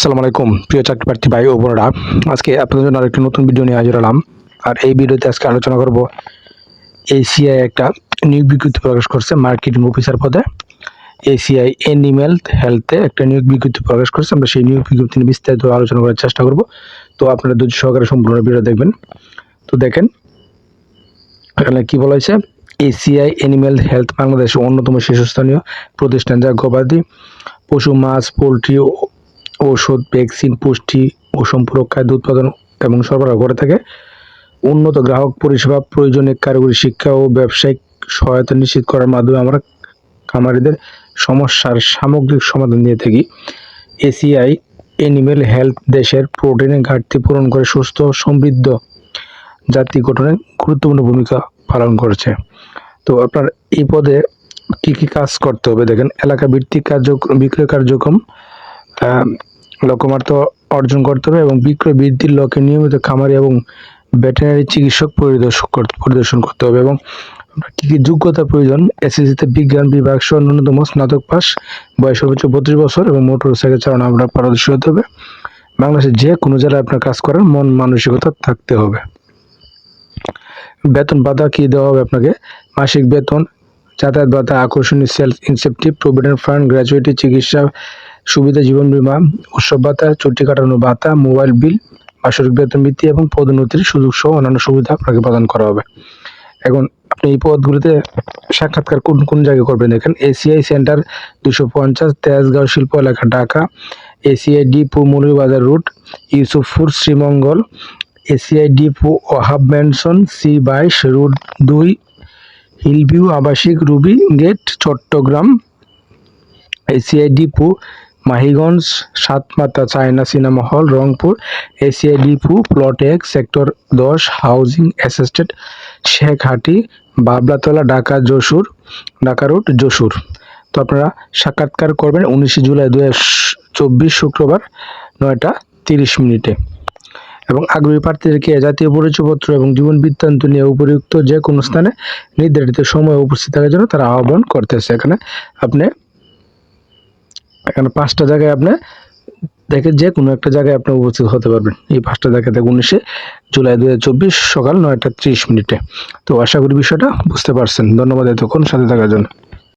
আসসালামু আলাইকুম, প্রিয় চাকরি প্রার্থী ভাই ও বোনেরা। আজকে আপনাদের জন্য আরেকটি নতুন ভিডিও নিয়ে হাজির হলাম। আর এই ভিডিওতে আজকে আলোচনা করব এসিআই একটা নিয়োগ বিজ্ঞপ্তি প্রকাশ করছে মার্কেটিং অফিসার পদে। এসিআই এনিম্যাল হেলথে একটা নিয়োগ বিজ্ঞপ্তি প্রকাশ করছে। আমরা সেই নিয়োগ বিজ্ঞপ্তি নিয়ে বিস্তারিত আলোচনা করার চেষ্টা করব। তো আপনারা ধৈর্য সহকারে সম্পূর্ণ ভিডিও দেখবেন। তো দেখেন, এখানে কি বলা হয়েছে? এসিআই এনিম্যাল হেলথ বাংলাদেশের অন্যতম শীর্ষস্থানীয় প্রতিষ্ঠান যা গবাদি পশু, মাছ, পোলট্রি ঔষধ, ভ্যাকসিন, পুষ্টি ও সম্পূরক খাদ্য উৎপাদন এবং সরবরাহ করে থাকে। উন্নত গ্রাহক পরিষেবা, প্রয়োজনীয় কারিগরি শিক্ষা ও ব্যবসায়িক সহায়তা নিশ্চিত করার মাধ্যমে আমরা খামারিদের সমস্যার সামগ্রিক সমাধান দিয়ে থাকি। এসিআই এনিম্যাল হেলথ দেশের প্রোটিনের ঘাটতি পূরণ করে সুস্থ, সমৃদ্ধ জাতি গঠনে গুরুত্বপূর্ণ ভূমিকা পালন করেছে। তো আপনার এই পদে কী কী কাজ করতে হবে? দেখেন এলাকা ভিত্তিক কার্য বিক্রয় কার্যক্রম লক্ষ্যমাত্রা অর্জন করতে হবে এবং বিক্রয় বৃদ্ধির লক্ষ্যে নিয়মিত খামারি এবং ভেটেরিনারি চিকিৎসক পরিদর্শন করতে পরিদর্শন করতে হবে এবং কী কী যোগ্যতা প্রয়োজন? এসএসসিতে বিজ্ঞান বিভাগ সহ ন্যূনতম স্নাতক পাস, বয়স সর্বোচ্চ বত্রিশ বছর এবং মোটর সাইকেল চালানো আপনার পারদর্শী হতে হবে। বাংলাদেশের যে কোনো জেলায় আপনার কাজ করার মন মানসিকতা থাকতে হবে। বেতন ভাতা কি দেওয়া হবে আপনাকে? মাসিক বেতন, যাতায়াত ভাতা আকর্ষণীয় self incentive provident fund gratuity চিকিৎসা সুবিধা জীবন বীমা, উৎসব ভাতা, ছুটি কাটানো ভাতা, মোবাইল বিল, বার্ষিক বেতন বৃত্তি এবং পদোন্নতির সুযোগ সহ অন্যান্য সুবিধা আপনাকে প্রদান করা হবে। এখন আপনি এই পদগুলিতে সাক্ষাৎকার কোন কোন জায়গায় করবেন দেখেন? এসিআই সেন্টার দুশো পঞ্চাশ, তেজগাঁও শিল্প এলাকা Dhaka, ACI depot, Moulvibazar route, Yusufpur, Sreemangal, ACI depot Wahab mansion, C বাইশ, রুট দুই, হিলভিউ আবাসিক Ruby Gate, Chittagong, ACI depot Mahiganj, Satmatha China cinema hall, Rangpur, ACI depot, plot এক, সেক্টর দশ, housing assisted Shekhhati Bablatala, Dhaka, Jessore, Dhaka road, Jessore. তো আপনারা সাক্ষাৎকার করবেন উনিশে জুলাই দু চব্বিশ শুক্রবার নয়টা তিরিশ মিনিটে। এবং আগ্রহী প্রার্থীদেরকে জাতীয় পরিচয়পত্র এবং জীবন বৃত্তান্ত নিয়ে উপযুক্ত যে কোনো স্থানে নির্ধারিত সময়ে উপস্থিত থাকার জন্য তারা আহ্বান করতেছে। এখানে আপনি এখানে পাঁচটা জায়গায় আপনি দেখে যে কোনো একটা জায়গায় আপনি উপস্থিত হতে পারবেন। এই পাঁচটা জায়গা থেকে উনিশে জুলাই দু সকাল নয়টা ত্রিশ মিনিটে। তো আশা করি বিষয়টা বুঝতে পারছেন। ধন্যবাদ এতক্ষণ সাথে থাকার জন্য।